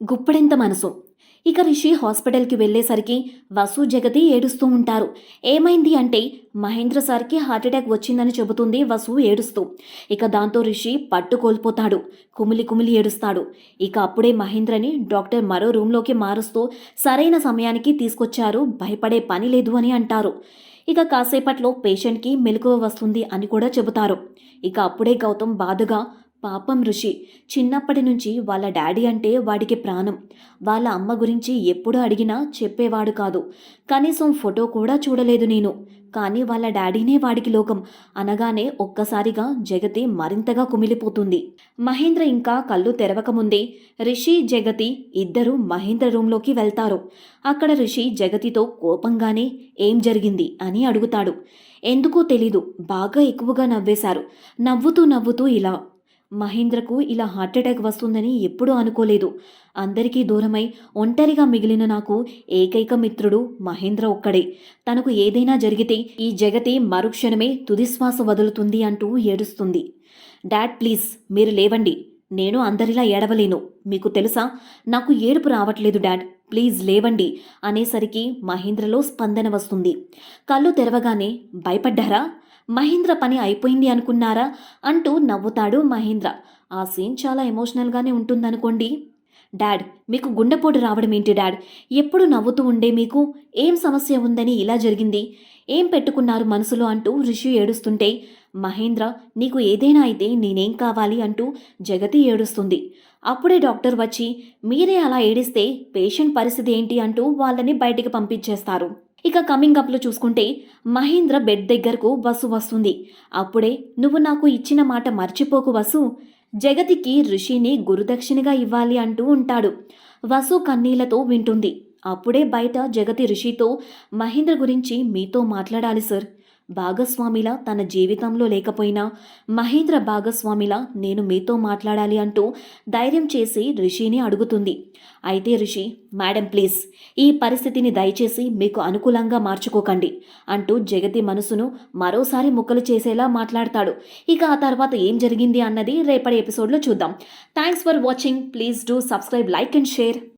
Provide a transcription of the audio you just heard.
గుప్పెడంత మనసు. ఇక రిషి హాస్పిటల్కి వెళ్ళేసరికి వసు జగతి ఏడుస్తూ ఉంటారు. ఏమైంది అంటే మహేంద్ర సార్కి హార్ట్అటాక్ వచ్చిందని చెబుతుంది వసు ఏడుస్తూ. ఇక దాంతో రిషి పట్టు కోల్పోతాడు. కుమిలి కుమిలి ఏడుస్తాడు. ఇక అప్పుడే మహేంద్రని డాక్టర్ మరో రూమ్లోకి మారుస్తూ సరైన సమయానికి తీసుకొచ్చారు. భయపడే పని లేదు అని అంటారు. ఇక కాసేపట్లో పేషెంట్కి మెలకువ వస్తుంది అని కూడా చెబుతారు. ఇక అప్పుడే గౌతమ్ బాధగా పాపం ఋషి చిన్నప్పటి నుంచి వాళ్ళ డాడీ అంటే వాడికి ప్రాణం. వాళ్ళ అమ్మ గురించి ఎప్పుడు అడిగినా చెప్పేవాడు కాదు. కనీసం ఫోటో కూడా చూడలేదు నేను. కానీ వాళ్ళ డాడీనే వాడికి లోకం. అనగానే ఒక్కసారిగా జగతి మరింతగా కుమిలిపోతుంది. మహేంద్ర ఇంకా కళ్ళు తెరవకముందే రిషి జగతి ఇద్దరు మహేంద్ర రూంలోకి వెళ్తారు. అక్కడ రిషి జగతితో కోపంగానే ఏం జరిగింది అని అడుగుతాడు. ఎందుకో తెలీదు బాగా ఎక్కువగా నవ్వేశారు. నవ్వుతూ నవ్వుతూ ఇలా మహేంద్రకు ఇలా హార్ట్అటాక్ వస్తుందని ఎప్పుడూ అనుకోలేదు. అందరికీ దూరమై ఒంటరిగా మిగిలిన నాకు ఏకైక మిత్రుడు మహేంద్ర ఒక్కడే. తనకు ఏదైనా జరిగితే ఈ జగతి మరుక్షణమే తుదిశ్వాస వదులుతుంది అంటూ ఏడుస్తుంది. డాడ్ ప్లీజ్ మీరు లేవండి. నేను అందరిలా ఏడవలేను. మీకు తెలుసా? నాకు ఏడుపు రావట్లేదు డాడ్. ప్లీజ్ లేవండి అనేసరికి మహేంద్రలో స్పందన వస్తుంది. కళ్ళు తెరవగానే భయపడ్డారా? మహేంద్ర పని అయిపోయింది అనుకున్నారా? అంటూ నవ్వుతాడు మహేంద్ర. ఆ సీన్ చాలా ఎమోషనల్గానే ఉంటుందనుకోండి. డాడ్ మీకు గుండెపోటు రావడం ఏంటి డాడ్? ఎప్పుడు నవ్వుతూ ఉండే మీకు? ఏం సమస్య ఉందని ఇలా జరిగింది? ఏం పెట్టుకున్నారు మనసులో అంటూ రిషి ఏడుస్తుంటే మహేంద్ర నీకు ఏదైనా అయితే నేనేం కావాలి అంటూ జగతి ఏడుస్తుంది. అప్పుడే డాక్టర్ వచ్చి మీరే అలా ఏడిస్తే పేషెంట్ పరిస్థితి ఏంటి? అంటూ వాళ్ళని బయటికి పంపించేస్తారు. ఇక కమింగ్ అప్లో చూసుకుంటే మహేంద్ర బెడ్ దగ్గరకు బస్సు వస్తుంది. అప్పుడే నువ్వు నాకు ఇచ్చిన మాట మర్చిపోకు వసు. జగతికి ఋషిని గురుదక్షిణగా ఇవ్వాలి అంటూ ఉంటాడు. వసు కన్నీళ్ళతో వింటుంది. అప్పుడే బయట జగతి ఋషితో మహేంద్ర గురించి మీతో మాట్లాడాలి సార్ భాగస్వామిలా తన జీవితంలో లేకపోయినా మహేంద్ర భాగస్వామిలా నేను మీతో మాట్లాడాలి అంటూ ధైర్యం చేసి రిషిని అడుగుతుంది. అయితే రిషి మేడం ప్లీజ్ ఈ పరిస్థితిని దయచేసి మీకు అనుకూలంగా మార్చుకోకండి అంటూ జగతి మనసును మరోసారి ముక్కలు చేసేలా మాట్లాడతాడు. ఇక ఆ తర్వాత ఏం జరిగింది అన్నది రేపటి ఎపిసోడ్లో చూద్దాం. Thanks for watching please do subscribe like and share